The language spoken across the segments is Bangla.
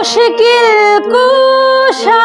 মুশকিল কুশা।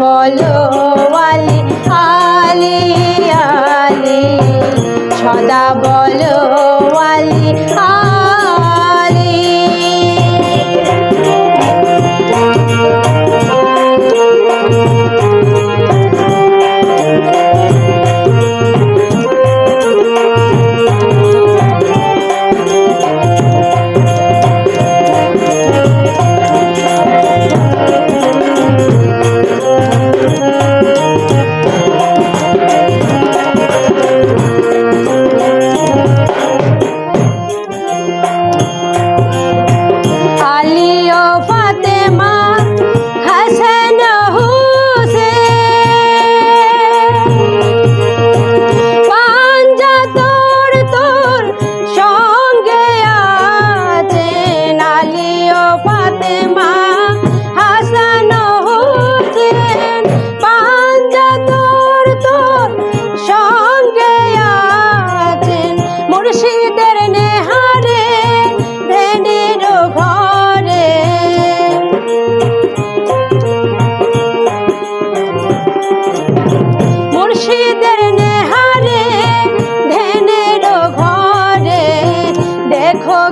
বলো আলী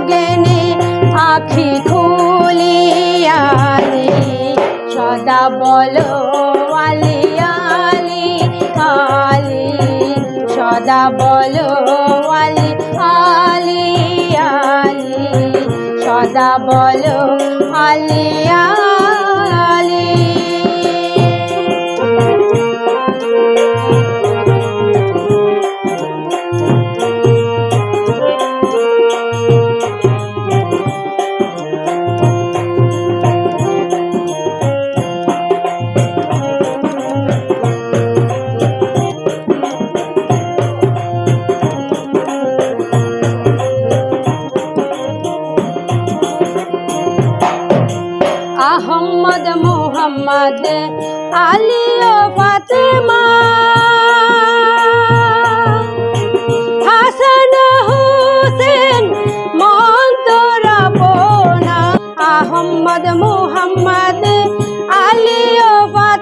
জ্ঞানে আখি খুলিয়ালি, সদা বল আলি আলি আলি সদা বল আলি আলি আলি সদা বল আলিয়া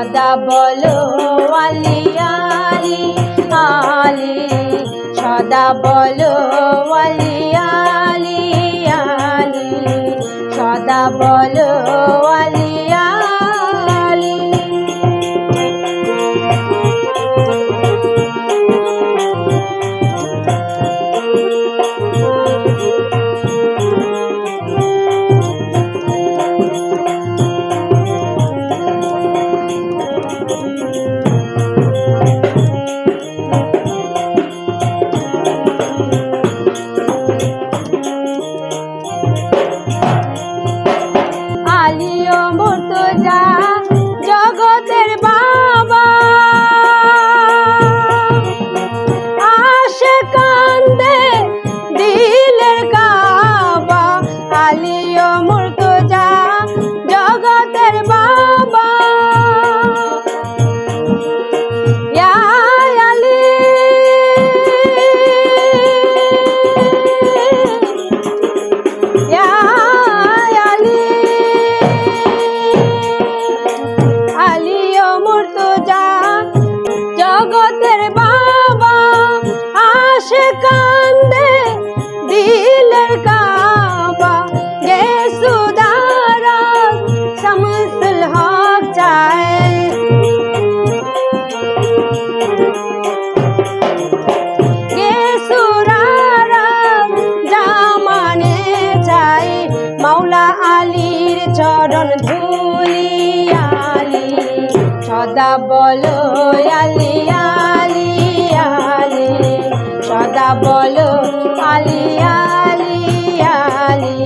সদা বলো আলি আলি আলি। সদা বলো আলি আলি আলি। সদা বলো মুর্তজা জগতের বাবা আসে কান্দে দিলের কাবা। গে সুদারা সমসল হক চায়। মাওলা আলীর চরণ ধু আলি আলি আলি। সদা বলো আলি আলি আলি।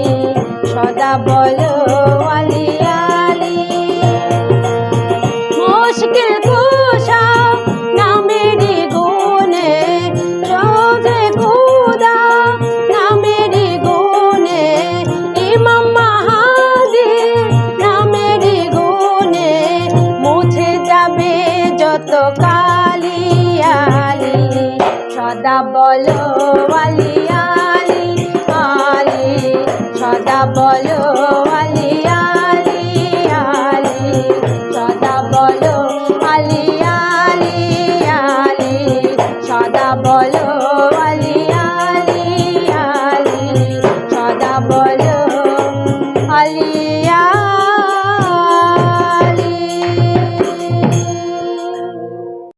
সদা বলো বলো আলি